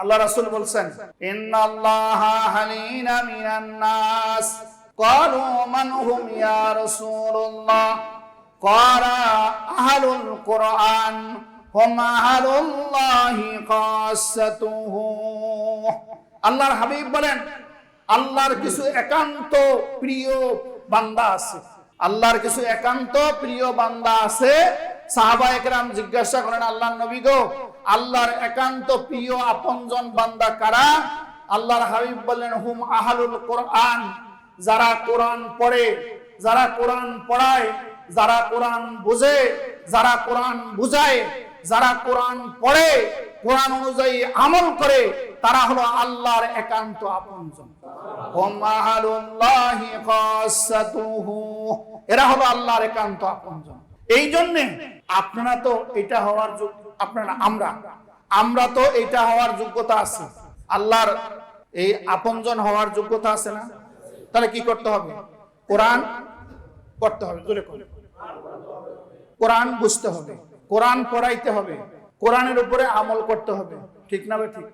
আল্লাহ রাসূল বলছেন ইন্নাল্লাহা হালিনা মিনান নাস ক্বালু মান হুম ইয়া রাসূলুল্লাহ قال أهل القرآن هم أهل الله خاصته আল্লাহর হাবিব বলেন আল্লাহর কিছু একান্ত প্রিয় বান্দা আছে আল্লাহর কিছু একান্ত প্রিয় বান্দা আছে সাহাবা জিজ্ঞাসা করেন, আল্লাহর নবী গো, আল্লাহর একান্ত প্রিয় আপনজন বান্দা কারা? আল্লাহর হাবিব বললেন, হুম, আহালুল কোরআন। যারা কোরআন পড়ে, যারা কোরআন পড়ায়, যারা কোরআন বুঝে, যারা কোরআন বুঝায়, যারা কোরআন পড়ে, কোরআন অনুযায়ী আমল করে, তারা হলো আল্লাহর একান্ত আপনজন। এরা হলো আল্লাহর একান্ত আপনজন। এই জন্যে আপনারা তো এটা হওয়ার আপনারা, আমরা। আমরা তো এটা হওয়ার যোগ্যতা আছে। আল্লাহর এই আপনজন হওয়ার যোগ্যতা আছে না? তাহলে কি করতে হবে? কোরআন করতে হবে, জোরে করে। কোরআন বুঝতে হবে। কোরআন পড়াইতে হবে। কোরআনের উপরে আমল করতে হবে। ঠিক না ঠিক?